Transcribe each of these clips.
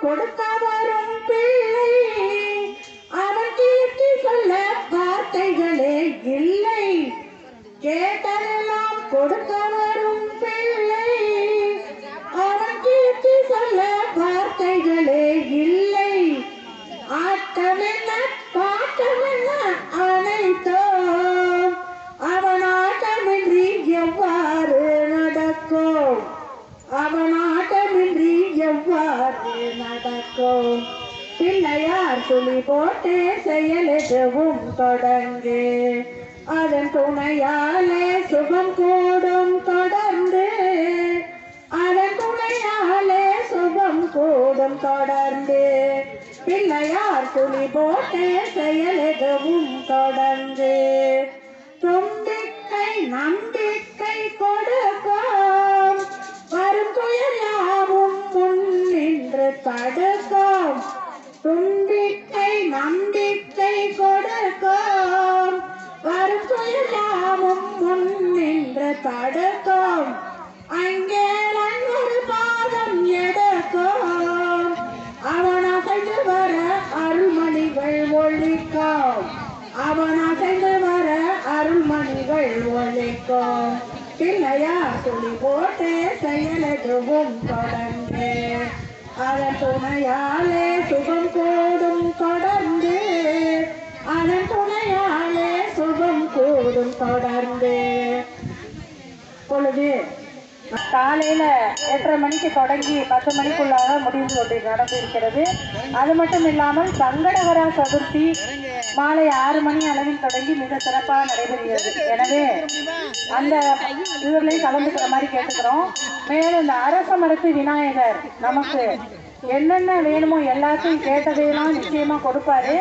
கொடுக்க பிள்ளை பிள்ளையார் துளி போட்டு செயல் எதுவும் தொடங்கு. அதன் துணையாலே சுகம் கூடும் தொடர்ந்து. அதன் துணையாலே சுகம் கூடும் தொடர்ந்து. பிள்ளையார் துளி போட்டு செயல் தொடர்ந்து வரும் முன் நின்று தடுக்கும் அங்கே ஒரு பாதம் எடுக்கும் அவன் அசைந்து வர அருள்மணிகள் ஒழிக்கும் அவன் அசைந்து வர அருள்மணிகள் ஒழிக்கும் பிள்ளையா துணி போட்டு செயலெதுவும் தொடர்ந்து. அதன் துணையாலே சுகம் கூடும் கூடும் தொடர்ந்து பொழுது காலையில எட்டரை மணிக்கு தொடங்கி பத்து மணிக்குள்ளாக முடிந்து கொண்டு நடந்திருக்கிறது. அது மட்டும் இல்லாமல் சங்கடகரா சதுர்த்தி மாலை ஆறு மணி அளவில் தொடங்கி மிக சிறப்பாக நடைபெறுகிறது. எனவே அந்த இதுலையும் கலந்துக்கிற மாதிரி கேட்டுக்கிறோம். மேலும் இந்த அரச மரத்து விநாயகர் நமக்கு என்னென்ன வேணுமோ எல்லாத்தையும் கேட்டதையெல்லாம் நிச்சயமா கொடுப்பாரு.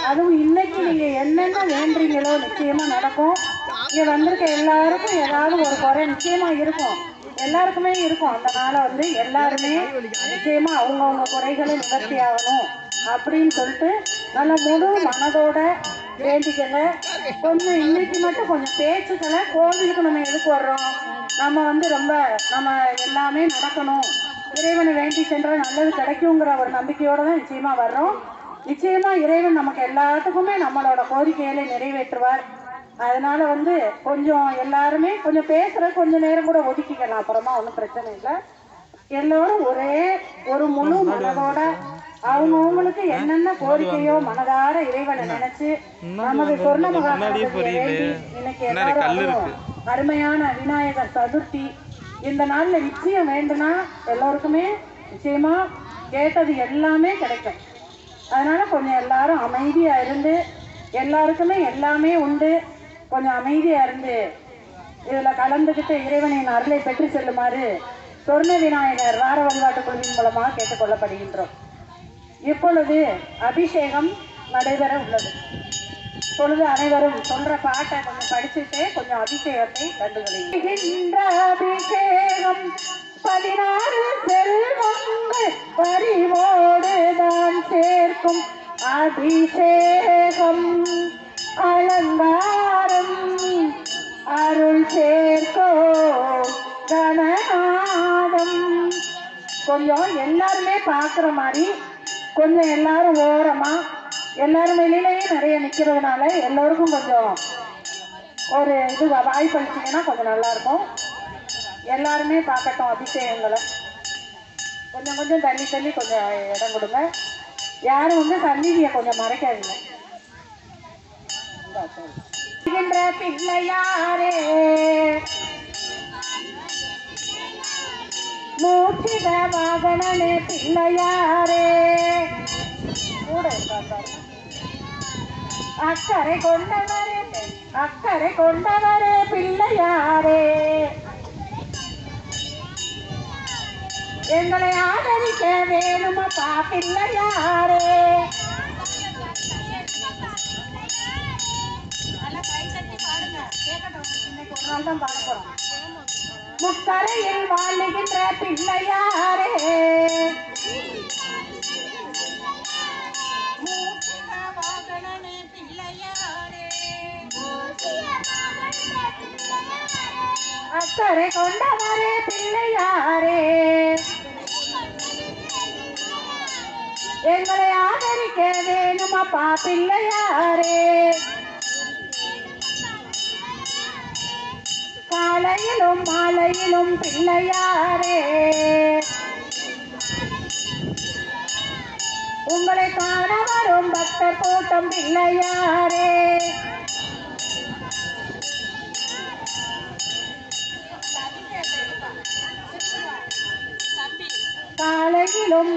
அதுவும் இன்னைக்கு நீங்க என்னென்ன வேண்டுறீங்களோ நிச்சயமா நடக்கும். இங்க வந்திருக்க எல்லாருக்கும் ஏதாவது ஒரு குறை நிச்சயமா இருக்கும். எல்லாருக்குமே இருக்கும். அந்த நாளை வந்து எல்லாருமே நிச்சயமா அவங்கவுங்க குறைகளை நிவர்த்தி ஆகணும் அப்படின்னு சொல்லிட்டு நல்ல முழு மனதோட வேண்டிக்கல கொஞ்சம் இன்னைக்கு மட்டும் கொஞ்சம் பேச்சுக்களை கோவிலுக்கு நம்ம எதுக்கு வர்றோம். நம்ம வந்து ரொம்ப நம்ம எல்லாமே நடக்கணும். இறைவனை வேண்டி சென்றால் நல்லது கிடைக்குங்கிற ஒரு நம்பிக்கையோட தான் நிச்சயமா வர்றோம். நிச்சயமா இறைவன் நமக்கு எல்லாத்துக்குமே நம்மளோட கோரிக்கைகளை நிறைவேற்றுவார். அதனால வந்து கொஞ்சம் எல்லாருமே கொஞ்சம் பேசுற கொஞ்ச நேரம் கூட ஒதுக்கிக்கலாம். அப்புறமா ஒன்றும் பிரச்சனை இல்லை. எல்லோரும் ஒரே ஒரு முழு மனதோட அவங்கவுங்களுக்கு என்னென்ன கோரிக்கையோ மனதார இறைவனை நினைச்சு நமது சொர்ண மகாத்மாவை வேண்டி இன்னைக்கு எல்லாரும் அருமையான விநாயகர் சதுர்த்தி. இந்த நாள்ல நிச்சயம் வேண்டுனா எல்லோருக்குமே நிச்சயமா கேட்டது எல்லாமே கிடைக்கும். அதனால கொஞ்சம் எல்லாரும் அமைதியா இருந்து எல்லாருக்குமே எல்லாமே உண்டு. கொஞ்சம் அமைதியா இருந்து இதுல கலந்துக்கிட்டு இறைவனின் அருளை பெற்று செல்லுமாறு சொர்ண விநாயகர் வார வழிபாட்டு குழுவின் மூலமாக கேட்டுக்கொள்ளப்படுகின்றோம். இப்பொழுது அபிஷேகம் நடைபெற உள்ளது. பொழுது அனைவரும் சொல்ற பாட்டை கொஞ்சம் படிச்சுட்டு கொஞ்சம் அபிஷேகத்தை கண்டுகளிக்கின்ற அபிஷேகம் பதினாறு செல்வங்கள் பறிவோடு தான் சேர்க்கும். அபிஷேகம் அலங்காரம் அருள் சேர்க்கோ கணநாதம் கொஞ்சம் எல்லாருமே பார்க்குற மாதிரி கொஞ்சம் எல்லாரும் ஓரமாக எல்லாரும் வெளியிலையும் நிறைய நிற்கிறதுனால எல்லோருக்கும் கொஞ்சம் ஒரு இது வாய்ப்பு வாய்ப்பளிச்சிங்கன்னா கொஞ்சம் நல்லா இருக்கும் எல்லாருமே பார்க்கட்டும் அபிஷேகங்களை. கொஞ்சம் கொஞ்சம் தள்ளி தள்ளி கொஞ்சம் இடம் கொடுங்க. யாரும் வந்து சந்நிதியை கொஞ்சம் மறைக்காதீங்க. பிள்ளையாரே மூச்சித பிள்ளையாரே. கூட இருக்கா அக்கறை கொண்டவரே அக்கறை கொண்டவரே பிள்ளையாரே. எங்களை ஆதரிக்க வேணுமப்பா பிள்ளையாரே. முக்கரையில் வாழ்கின்ற பிள்ளையாரே. அக்கறை கொண்டவரே பிள்ளையாரே. எங்களை ஆதரிக்க வேணுமப்பா பிள்ளையாரே. காலையிலும் மாலையிலும் பிள்ளையாரே. உங்களை காண வரும் பக்தர் கூட்டம் பிள்ளையாரே. காலையிலும்